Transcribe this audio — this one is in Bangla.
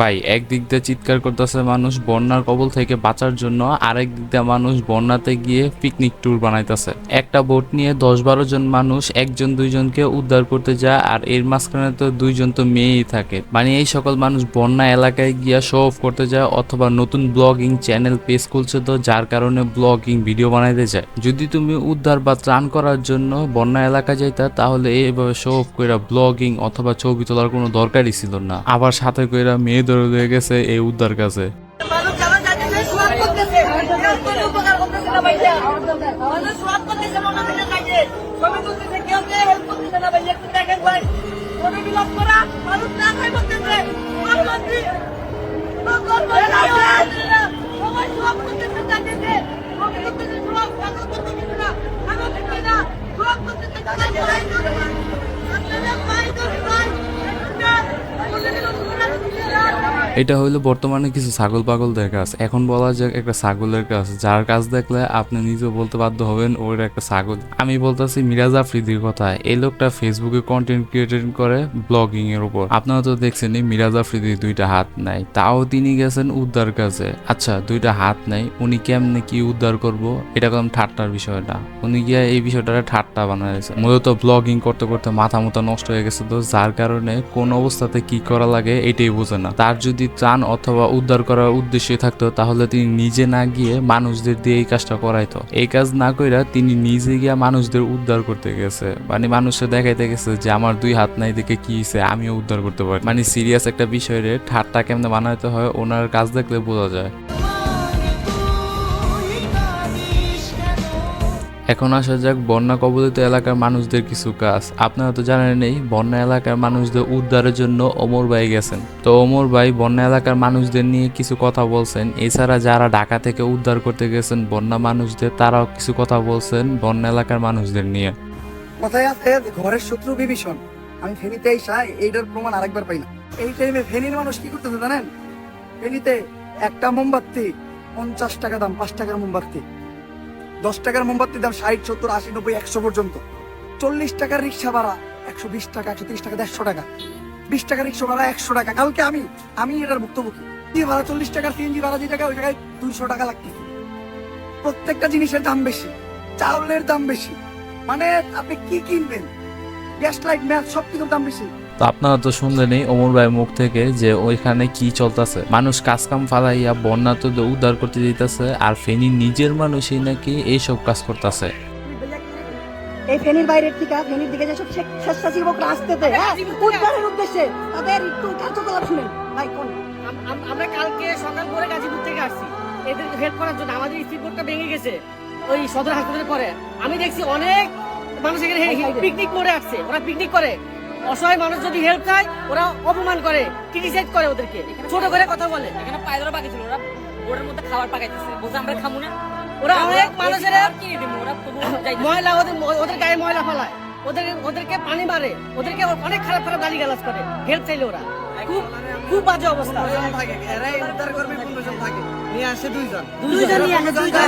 ভাই একদিক দিয়ে চিৎকার করতেছে মানুষ বন্যার কবল থেকে বাঁচার জন্য, আরেক দিক দিয়ে মানুষ বন্যাতে গিয়ে পিকনিক ট্যুর বানাইতেছে। একটা বোট নিয়ে দশ বারো জন মানুষ, একজন, দুইজনকে উদ্ধার করতে যায় আর এর মাঝখানে তো দুইজন তো মেয়েই থাকে। মানে এই সকল মানুষ বন্যা এলাকায় গিয়া শো অফ করতে যায় অথবা নতুন ব্লগিং চ্যানেল পেজ খুলছে তো যার কারণে ব্লগিং ভিডিও বানাইতে যায়। যদি তুমি উদ্ধার বা ত্রাণ করার জন্য বন্যা এলাকা যাইতা, তাহলে এইভাবে শো অফ কইরা ব্লগিং অথবা ছবি তোলার কোনো দরকারই ছিল না। আবার সাথে কইরা মেয়ে ধরে হয়ে গেছে এই উদ্ধার কাছে মানুষ যারা এটা হইল বর্তমানে কিছু ছাগল পাগলদের কাজ। এখন বলা যাক একটা ছাগলের কাজ। যার কাজ দেখলে আপনি নিজে বলতে বাধ্য হবেন, ওর একটা ছাগল। আমি বলতেছি মিরাজ আফ্রিদির কথা। এই লোকটা ফেসবুকে কন্টেন্ট ক্রিয়েটিং করে ব্লগিং এর উপর। আপনারা তো দেখছেন মিরাজ আফ্রিদির দুইটা হাত নাই। তাও তিনি গেছেন উদ্ধার কাজে। আচ্ছা দুইটা হাত নাই। উনি কেমনে কি উদ্ধার করব? এটা কোনো ঠাট্টার বিষয় না। উনি গিয়ে এই বিষয়টা ঠাট্টা বানাইছে। মূলত ব্লগিং করতে করতে মাথা মতো নষ্ট হয়ে গেছে তো। যার কারণে কোন অবস্থাতে কি করা লাগে এটাই বোঝে না। তার যদি ত্রাণ অথবা উদ্ধার করার উদ্দেশ্যে থাকতো, তাহলে তিনি নিজে না গিয়ে মানুষদের দিয়ে এই কাজটা করাইতো। এই কাজ না কইরা তিনি নিজে গিয়া মানুষদের উদ্ধার করতে গেছে। মানে মানুষের দেখাইতে গেছে যে, আমার দুই হাত নাই, দেখে কি হয়েছে আমিও উদ্ধার করতে পারি। মানে সিরিয়াস একটা বিষয় ঠাট্টা কেমনে বানাইতে হয়, ওনার কাজ দেখলে বোঝা যায়। এখন আসা যাক, বন্যা কবলিত এলাকার মানুষদের কিছু কাজ। আপনারা তো জানেন এই, বন্যা এলাকার মানুষদের উদ্ধারের জন্য ওমর ভাই গেছেন। তো ওমর ভাই বন্যা এলাকার মানুষদের নিয়ে কিছু কথা বলছেন। এছাড়া যারা ঢাকা থেকে উদ্ধার করতে গেছেন বন্যা মানুষদের, তারাও কিছু কথা বলছেন বন্যা এলাকার মানুষদের নিয়ে। কথায় আছে ঘরের শত্রু বিভীষণ। আমি ফেনীতে এসা এইটার প্রমাণ আরেকবার পাই না। এই টাইমে ফেনীর মানুষ কি করতেছে জানেন? ফেনীতে একটা মোমবাতি, পঞ্চাশ টাকা দাম, পাঁচ টাকার মোমবাতি। দশ টাকার মোমবাতির দাম ষাট, সত্তর, আশি, নব্বই, একশো পর্যন্ত। চল্লিশ টাকার রিক্সা ভাড়া একশো বিশ টাকা, একশো তিরিশ টাকা, দেড়শো টাকা। বিশ টাকা রিক্সা ভাড়া একশো টাকা। কালকে আমি আমি এটার ভুক্তভোগী। কি ভাড়া? চল্লিশ টাকার সিএনজি ভাড়া যে টাকা, ওই জায়গায় দুইশো টাকা লাগতেছে প্রত্যেকটা জিনিসের দাম বেশি, চাউলের দাম বেশি। মানে আপনি কি কিনবেন? গ্যাস লাইট ম্যাচ সব কিছুর দাম বেশি। তো আপনারা তো শুনলেনই ওমর ভাই মুখ থেকে যে ওইখানে কি চলতেছে। মানুষ কাজ কাম ফালাইয়া বন্যা তো উদ্ধার করতে দিতেছে আর ফেনী নিজের মানুষই নাকি এইসব কাজ করতেছে। এই ফেনীর বাইরের থেকে ফেনীর দিকে যেসব স্বে- স্বেচ্ছাসেবকরা আসতেছে হ্যাঁ? উদ্ধারের উদ্দেশ্যে। তাদের একটু কার্যকলাপ শুনেন। ভাই কোন? আম- আম- আমরা কালকে সকাল করে গাজীপুর থেকে আসছি। এদের হেল্প করার জন্য আমাদের স্পিডবোটটা ভেঙে গেছে। ওই সদর হাসপাতালের পরে। আমি দেখছি অনেক মানুষ এখানে পিকনিক করে আসছে। ওরা পিকনিক করে। অসহায় মানুষ যদি হেল্প চায় ওরা অপমান করে ক্রিটিসাইজ করে ওদেরকে। ছোট করে কথা বলে। এখানে পাকিয়েছিল ওরা ওদের মধ্যে খাবার পাকাইতেছে। বলছে আমরা খামু না? ওরা অনেক মানুষের কিনে দিব ওরা ময়লা ওদের ওদের গায়ে ময়লা ফেলায়। ওদের ওদেরকে পানি মারে। ওদেরকে অনেক খারাপ খারাপ গালি গালাজ করে। হেল্প চাইলে ওরা। খুব খুব বাজে অবস্থা। থাকে এরাই উদ্ধার করবে পনেরো থাকে নিয়ে আসে দুইজন। দুইজন নিয়ে আসে, দুইজন